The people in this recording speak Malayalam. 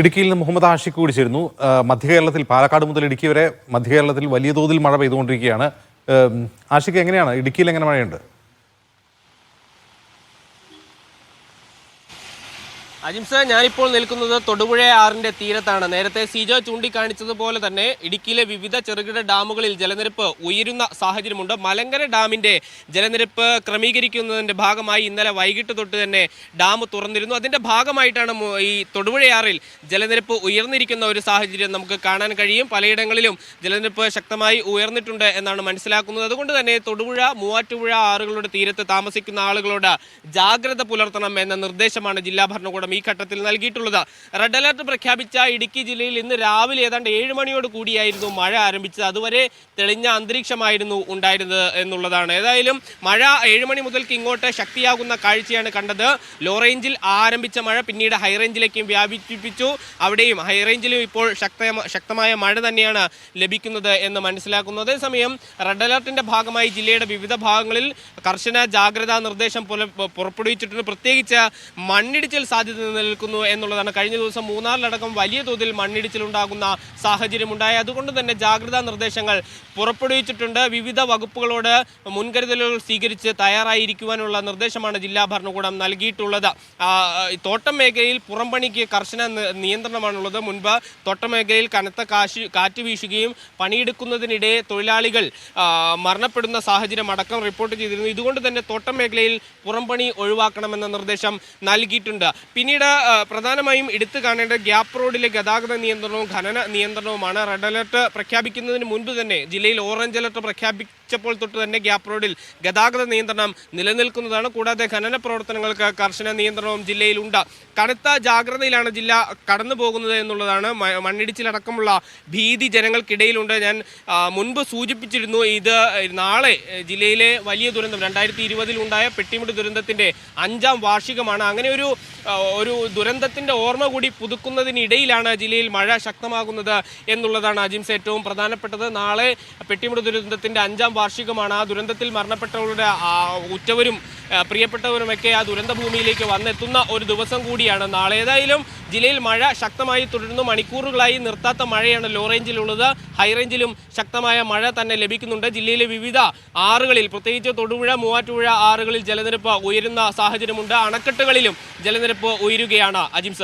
ഇടുക്കിയിൽ നിന്ന് മുഹമ്മദ് ആഷിഖ് കൂടി ചേരുന്നു. മധ്യ മധ്യകേരളത്തിൽ പാലക്കാട് മുതൽ ഇടുക്കി വരെ മധ്യകേരളത്തിൽ വലിയ തോതിൽ മഴ പെയ്തുകൊണ്ടിരിക്കുകയാണ്. ആഷിഖ് എങ്ങനെയാണ്? ഇടുക്കിയിൽ എങ്ങനെ മഴയുണ്ട്? അജിംസ ഞാനിപ്പോൾ നിൽക്കുന്നത് തൊടുപുഴ ആറിന്റെ തീരത്താണ്. നേരത്തെ സിജോ ചൂണ്ടിക്കാണിച്ചതുപോലെ തന്നെ ഇടുക്കിയിലെ വിവിധ ചെറുകിട ഡാമുകളിൽ ജലനിരപ്പ് ഉയരുന്ന സാഹചര്യമുണ്ട്. മലങ്കര ഡാമിന്റെ ജലനിരപ്പ് ക്രമീകരിക്കുന്നതിന്റെ ഭാഗമായി ഇന്നലെ വൈകിട്ട് തൊട്ട് തന്നെ ഡാം തുറന്നിരുന്നു. അതിന്റെ ഭാഗമായിട്ടാണ് ഈ തൊടുപുഴയാറിൽ ജലനിരപ്പ് ഉയർന്നിരിക്കുന്ന ഒരു സാഹചര്യം നമുക്ക് കാണാൻ കഴിയും. പലയിടങ്ങളിലും ജലനിരപ്പ് ശക്തമായി ഉയർന്നിട്ടുണ്ട് എന്നാണ് മനസ്സിലാക്കുന്നത്. അതുകൊണ്ട് തന്നെ തൊടുപുഴ മൂവാറ്റുപുഴ ആറുകളുടെ തീരത്ത് താമസിക്കുന്ന ആളുകളോട് ജാഗ്രത പുലർത്തണം എന്ന നിർദ്ദേശമാണ് ജില്ലാ ഭരണകൂടം ഈ ഘട്ടത്തിൽ നൽകിയിട്ടുള്ളത്. റെഡ് അലർട്ട് പ്രഖ്യാപിച്ച ഇടുക്കി ജില്ലയിൽ ഇന്ന് രാവിലെ ഏതാണ്ട് ഏഴ് മണിയോട് കൂടിയായിരുന്നു മഴ ആരംഭിച്ചത്. അതുവരെ തെളിഞ്ഞ അന്തരീക്ഷമായിരുന്നു ഉണ്ടായിരുന്നത് എന്നുള്ളതാണ്. ഏതായാലും മഴ ഏഴ് മണി മുതൽക്ക് ഇങ്ങോട്ട് ശക്തിയാകുന്ന കാഴ്ചയാണ് കണ്ടത്. ലോ റേഞ്ചിൽ ആരംഭിച്ച മഴ പിന്നീട് ഹൈ റേഞ്ചിലേക്കും വ്യാപിപ്പിച്ചു. അവിടെയും ഹൈ റേഞ്ചിലും ഇപ്പോൾ ശക്ത ശക്തമായ മഴ തന്നെയാണ് ലഭിക്കുന്നത് എന്ന് മനസ്സിലാക്കുന്നു. അതേസമയം റെഡ് അലർട്ടിന്റെ ഭാഗമായി ജില്ലയുടെ വിവിധ ഭാഗങ്ങളിൽ കർശന ജാഗ്രതാ നിർദ്ദേശം പുറപ്പെടുവിച്ചിട്ടുണ്ട്. പ്രത്യേകിച്ച് മണ്ണിടിച്ചിൽ സാധ്യത നിലനിൽക്കുന്നു എന്നുള്ളതാണ്. കഴിഞ്ഞ ദിവസം മൂന്നാറിലടക്കം വലിയ തോതിൽ മണ്ണിടിച്ചിലുണ്ടാകുന്ന സാഹചര്യമുണ്ടായി. അതുകൊണ്ട് തന്നെ ജാഗ്രതാ നിർദ്ദേശങ്ങൾ പുറപ്പെടുവിച്ചിട്ടുണ്ട്. വിവിധ വകുപ്പുകളോട് മുൻകരുതലുകൾ സ്വീകരിച്ച് തയ്യാറായിരിക്കുവാനുള്ള നിർദ്ദേശമാണ് ജില്ലാ ഭരണകൂടം നൽകിയിട്ടുള്ളത്. തോട്ടം മേഖലയിൽ പുറംപണിക്ക് കർശന നിയന്ത്രണമാണുള്ളത്. മുൻപ് തോട്ടം മേഖലയിൽ കനത്ത കാശ് കാറ്റ് വീശുകയും പണിയെടുക്കുന്നതിനിടെ തൊഴിലാളികൾ മരണപ്പെടുന്ന സാഹചര്യം അടക്കം റിപ്പോർട്ട് ചെയ്തിരുന്നു. ഇതുകൊണ്ട് തന്നെ തോട്ടം മേഖലയിൽ പുറംപണി ഒഴിവാക്കണമെന്ന നിർദ്ദേശം നൽകിയിട്ടുണ്ട്. പിന്നീട് ആ, പ്രധാനമായും എടുത്തു കാണേണ്ട ഗ്യാപ്പ് റോഡിലെ ഗതാഗത നിയന്ത്രണവും ഖനന നിയന്ത്രണവുമാണ് റെഡ് അലർട്ട് പ്രഖ്യാപിക്കുന്നതിന് മുൻപ് തന്നെ ജില്ലയിൽ ഓറഞ്ച് അലർട്ട് പ്രഖ്യാപിച്ചപ്പോൾ തൊട്ട് തന്നെ ഗ്യാപ് റോഡിൽ ഗതാഗത നിയന്ത്രണം നിലനിൽക്കുന്നതാണ്. കൂടാതെ ഖനന പ്രവർത്തനങ്ങൾക്ക് കർശന നിയന്ത്രണവും ജില്ലയിലുണ്ട്. കടുത്ത ജാഗ്രതയിലാണ് ജില്ല കടന്നു പോകുന്നത് എന്നുള്ളതാണ് മണ്ണിടിച്ചിലടക്കമുള്ള ഭീതി ജനങ്ങൾക്കിടയിലുണ്ട്. ഞാൻ മുൻപ് സൂചിപ്പിച്ചിരുന്നു ഇത് നാളെ ജില്ലയിലെ വലിയ ദുരന്തം രണ്ടായിരത്തി ഇരുപതിൽ ഉണ്ടായ പെട്ടിമുടി ദുരന്തത്തിന്റെ അഞ്ചാം വാർഷികമാണ്. അങ്ങനെ ഒരു ഒരു ദുരന്തത്തിന്റെ ഓർമ്മ കൂടി പുതുക്കുന്നതിനിടയിലാണ് ജില്ലയിൽ മഴ ശക്തമാകുന്നത് എന്നുള്ളതാണ് അജിംസ് ഏറ്റവും പ്രധാനപ്പെട്ടത്. നാളെ പെട്ടിമുടി ദുരന്തത്തിന്റെ അഞ്ചാം വാർഷികമാണ്. ആ ദുരന്തത്തിൽ മരണപ്പെട്ടവരുടെ ഉറ്റവരും പ്രിയപ്പെട്ടവരുമൊക്കെ ആ ദുരന്ത ഭൂമിയിലേക്ക് വന്നെത്തുന്ന ഒരു ദിവസം കൂടിയാണ്. നാളെ ഏതായാലും ജില്ലയിൽ മഴ ശക്തമായി തുടരുന്നു. മണിക്കൂറുകളായി നിർത്താത്ത മഴയാണ് ലോ റേഞ്ചിലുള്ളത് ഹൈ റേഞ്ചിലും ശക്തമായ മഴ തന്നെ ലഭിക്കുന്നുണ്ട്. ജില്ലയിലെ വിവിധ ആറുകളിൽ പ്രത്യേകിച്ച് തൊടുപുഴ മൂവാറ്റുപുഴ ആറുകളിൽ ജലനിരപ്പ് ഉയരുന്ന സാഹചര്യമുണ്ട്. അണക്കെട്ടുകളിലും ജലനിരപ്പ് ഉയരുകയാണ്. അജിംസ